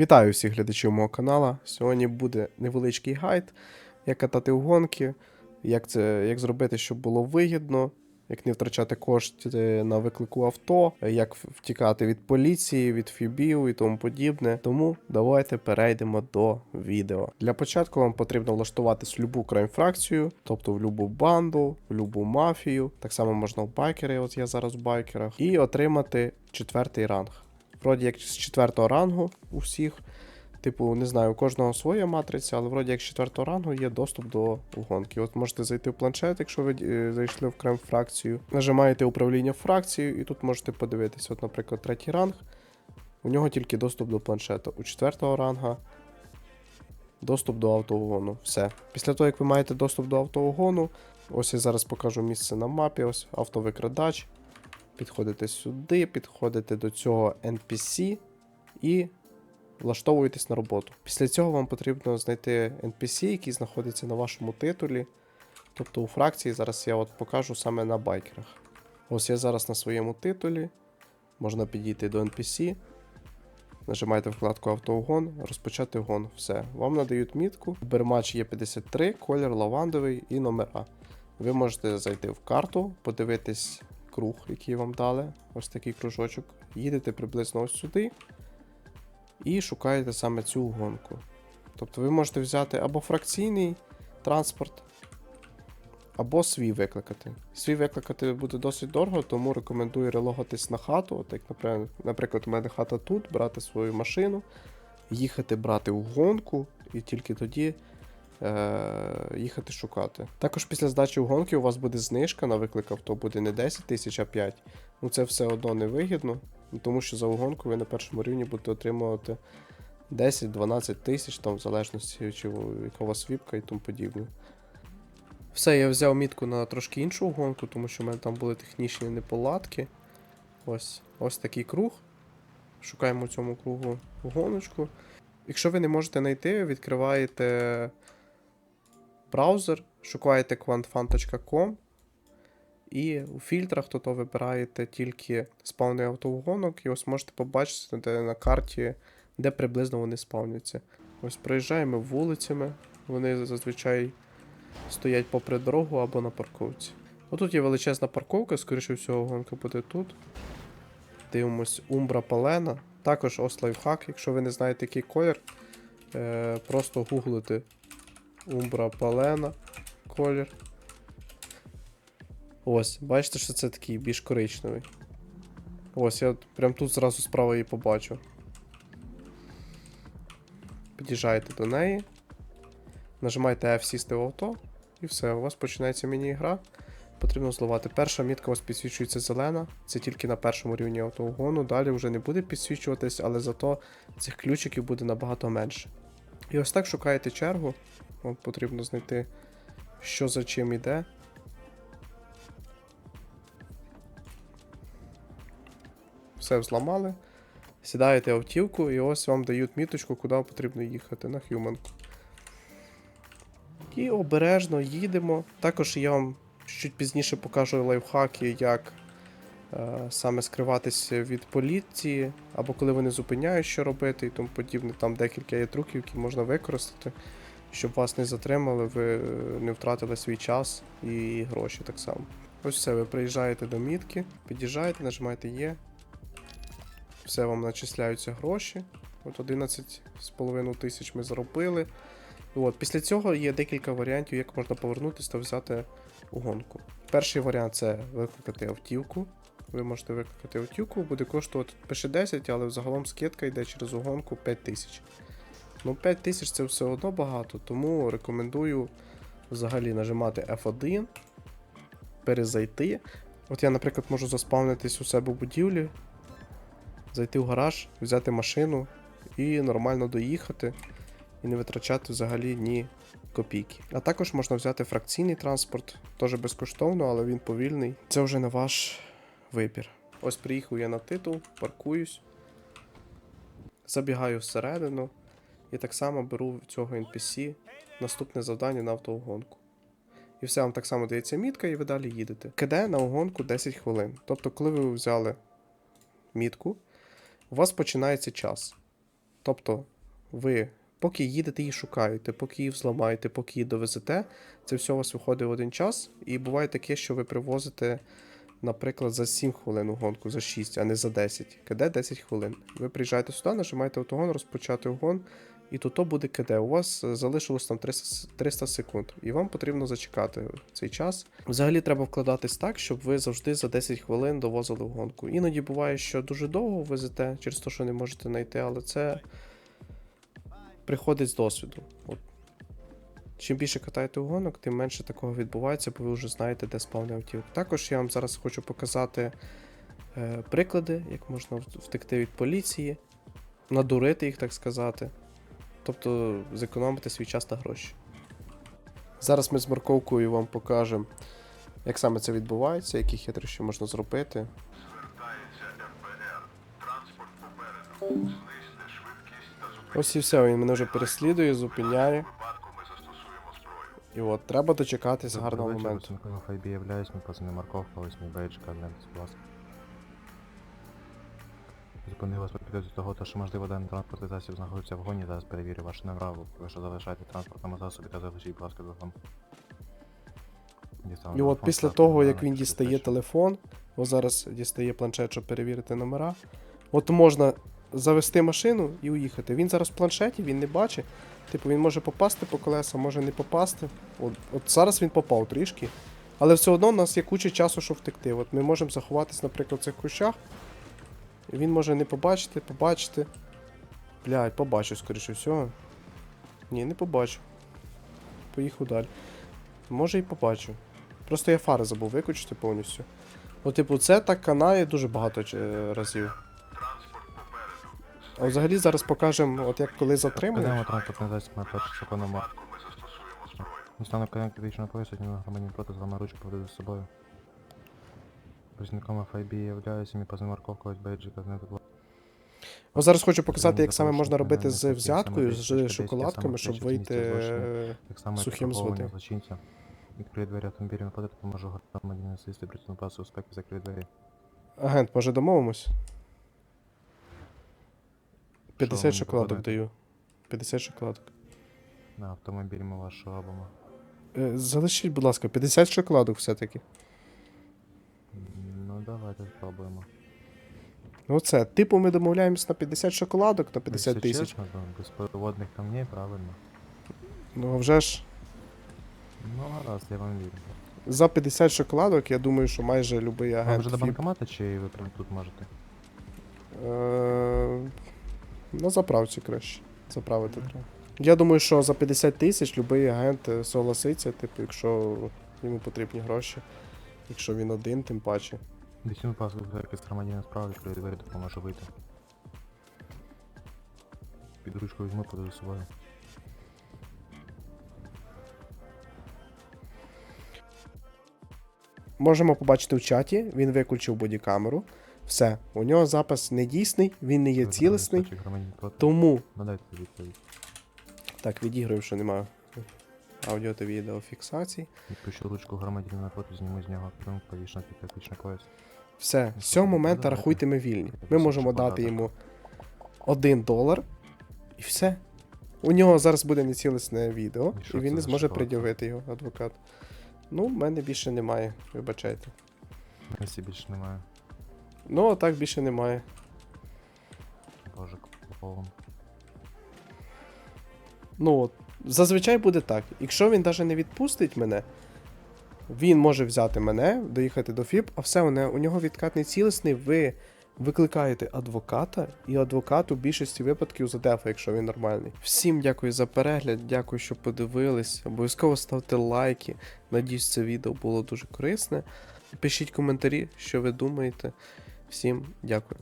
Вітаю всіх глядачів мого каналу. Сьогодні буде невеличкий гайд, як катати в гонки, як, це, як зробити, щоб було вигідно, як не втрачати кошти на виклику авто, як втікати від поліції, від фібів і тому подібне. Тому давайте перейдемо до відео. Для початку вам потрібно влаштуватись в любу крайм-фракцію, тобто в любу банду, в любу мафію. Так само можна в байкери, от я зараз в байкерах, і отримати четвертий ранг. Вроді як з четвертого рангу у всіх. Типу, не знаю, у кожного своя матриця, але вроді як з четвертого рангу є доступ до гонки. От можете зайти в планшет, якщо ви е, зайшли в крем фракцію. Нажимаєте управління фракцією, і тут можете подивитися, от, наприклад, третій ранг. У нього тільки доступ до планшету. У четвертого ранга доступ до автогону. Все. Після того, як ви маєте доступ до автогону, ось я зараз покажу місце на мапі, ось автовикрадач. Підходите сюди, підходите до цього NPC і влаштовуєтесь на роботу. Після цього вам потрібно знайти NPC, який знаходиться на вашому титулі. Тобто у фракції зараз я от покажу саме на байкерах. Ось я зараз на своєму титулі. Можна підійти до NPC, нажимаєте вкладку автогон, розпочати гон. Все. Вам надають мітку. Бермач є 53, колір лавандовий і номера. Ви можете зайти в карту, подивитись круг, який вам дали. Ось такий кружочок. Їдете приблизно ось сюди і шукаєте саме цю гонку. Тобто ви можете взяти або фракційний транспорт, або свій викликати. Свій викликати буде досить дорого, тому рекомендую релогатись на хату. От як, наприклад, у мене хата тут, брати свою машину, їхати брати в гонку, і тільки тоді їхати шукати. Також після здачі в гонки у вас буде знижка на виклик авто, буде не 10 тисяч, а 5. Ну це все одно невигідно, тому що за угонку ви на першому рівні будете отримувати 10-12 тисяч, там в залежності, чи яка у вас віпка і тому подібне. Все, я взяв мітку на трошки іншу гонку, тому що в мене там були технічні неполадки. Ось, ось такий круг. Шукаємо цьому кругу гоночку. Якщо ви не можете знайти, відкриваєте браузер, шукаєте quantfun.com і у фільтрах то вибираєте тільки спавни автогонок, і ось можете побачити де на карті, де приблизно вони спавняться. Ось проїжджаємо вулицями, вони зазвичай стоять попри дорогу або на парковці. Отут є величезна парковка, скоріше всього, гонка буде тут. Дивимось Умбра Палена. Також ось лайфхак, якщо ви не знаєте, який колір, е, просто гуглите Умбра Палена колір. Ось, бачите, що це такий більш коричневий. Ось, я прям тут зразу справа її побачив. Під'їжджаєте до неї, нажимаєте F сісти в авто, і все, у вас починається міні-гра. Потрібно зливати. Перша мітка у вас підсвічується зелена, це тільки на першому рівні автогону. Далі вже не буде підсвічуватись, але зато цих ключиків буде набагато менше. І ось так шукаєте чергу. Вам потрібно знайти, що за чим іде. Все взламали. Сідаєте автівку, і ось вам дають міточку, куди потрібно їхати на Хьюманку. І обережно їдемо. Також я вам чуть пізніше покажу лайфхаки, як е, саме скриватися від поліції, або коли вони зупиняють, що робити і тому подібне. Там декілька є трюків, які можна використати, щоб вас не затримали, ви е, не втратили свій час і гроші так само. Ось все, ви приїжджаєте до мітки, під'їжджаєте, нажимаєте Є. Все вам начисляються гроші. От 11,5 тисяч ми заробили. От, після цього є декілька варіантів, як можна повернутися та взяти гонку. Перший варіант це викликати автівку. Ви можете викликати автівку, буде коштувати пише 10, але взагалом скидка йде через угонку 5 тисяч. Ну, 5 тисяч це все одно багато, тому рекомендую взагалі нажимати F1, перезайти. От я, наприклад, можу заспавнитись у себе в будівлі, зайти в гараж, взяти машину і нормально доїхати і не витрачати взагалі ні копійки. А також можна взяти фракційний транспорт, теж безкоштовно, але він повільний. Це вже на ваш вибір. Ось приїхав я на титул, паркуюсь, забігаю всередину і так само беру в цього NPC наступне завдання на автогонку. І все вам так само дається мітка, і ви далі їдете. КД на огонку 10 хвилин. Тобто, коли ви взяли мітку, у вас починається час. Тобто, ви поки їдете її шукаєте, поки її взламаєте, поки її довезете, це все у вас виходить в один час. І буває таке, що ви привозите, наприклад, за 7 хвилин у гонку, за 6, а не за 10. КД 10 хвилин. Ви приїжджаєте сюди, нажимаєте автогон, розпочати угон, і тут то буде КД. У вас е, залишилось там 300, 300 секунд, і вам потрібно зачекати цей час. Взагалі треба вкладатись так, щоб ви завжди за 10 хвилин довозили в гонку. Іноді буває, що дуже довго везете через те, що не можете знайти, але це приходить з досвіду. От. Чим більше катаєте у гонок, тим менше такого відбувається, бо ви вже знаєте, де спавни автівок. Також я вам зараз хочу показати е, приклади, як можна втекти від поліції, надурити їх, так сказати. Тобто зекономити свій час та гроші. Зараз ми з морковкою вам покажемо, як саме це відбувається, які хитрощі можна зробити. Ось і все, він мене вже переслідує, зупиняє. І от, треба дочекатись гарного моменту. Морковка, ось мій гляньте, будь ласка. Зупинив вас по підозрі того, що можливо даний транспортний засіб знаходиться в гоні, зараз перевірю ваше навраву. Ви що залишаєте транспортному засобі та залишіть, будь ласка, телефон. І от після того, як він дістає те, телефон, ось зараз дістає планшет, щоб перевірити номера. От можна завести машину і уїхати. Він зараз в планшеті, він не бачить. Типу, він може попасти по колеса, може не попасти. От, от зараз він попав трішки. Але все одно у нас є куча часу, щоб втекти. От ми можемо заховатись, наприклад, в цих кущах. Він може не побачити, побачити. Блядь, побачу, скоріше всього. Ні, не побачу. Поїхав далі. Може і побачу. Просто я фари забув виключити повністю. Ну, типу, це так канає дуже багато е, разів. А взагалі зараз покажемо, от як коли затримали. Підемо транспортний засіб на першу законну марку. Стану конект критичного поясу, ні громадянин проти з вами ручку поведу з собою. Працівником FIB являюся, мій позив морковка, ось бейджика, не тут. Ось зараз хочу показати, як саме можна робити з взяткою, з шоколадками, щоб вийти. е, Сухим з води. Відкриє двері автомобіля нападати, поможу громадянину сісти, працівну пасу безпеки, закриє двері. Агент, може домовимось? 50 мені шоколадок даю. 50 шоколадок. На автомобілі ми вашого обома. Е, Залишіть, будь ласка, 50 шоколадок все-таки. Ну давайте спробуємо. Ну це, типу, ми домовляємось на 50 шоколадок на 50 тисяч. чесно, то без переводних камней, правильно. Ну а вже ж. Ну гаразд, я вам вірю. За 50 шоколадок, я думаю, що майже Вам агент. вже до банкомата чи ви прямо тут можете? е, На заправці краще. Заправити треба. Я думаю, що за 50 тисяч будь-який агент е, согласиться, типу, якщо йому потрібні гроші. Якщо він один, тим паче. Десятину пасу з громадянина справа відкриє двері, допоможе вийти. Під ручку візьму, подаю з собою. Можемо побачити в чаті, він виключив бодікамеру. Все, у нього запис не дійсний, він не є цілісний. громадянин. Тому. Так, відіграємо, що немає аудіо та відеофіксацій. Відпущу ручку громадянина проти, зніму з нього пленку, повіш на пояс. Все, з цього моменту рахуйте ми вільні. Ми можемо дати йому 1 долар і все. У нього зараз буде нецілісне відео, І і, він не зможе пред'явити його адвокат. Ну, в мене більше немає, вибачайте. Місці більше немає. Ну, а так більше немає. Боже, клоун. Ну от, зазвичай буде так. Якщо він навіть не відпустить мене, він може взяти мене, доїхати до ФІП, а все, у нього відкат не цілісний, ви викликаєте адвоката, і адвокат у більшості випадків задефа, якщо він нормальний. Всім дякую за перегляд, дякую, що подивились. Обов'язково ставте лайки. Надіюсь, це відео було дуже корисне. Пишіть коментарі, що ви думаєте. Всім дякую.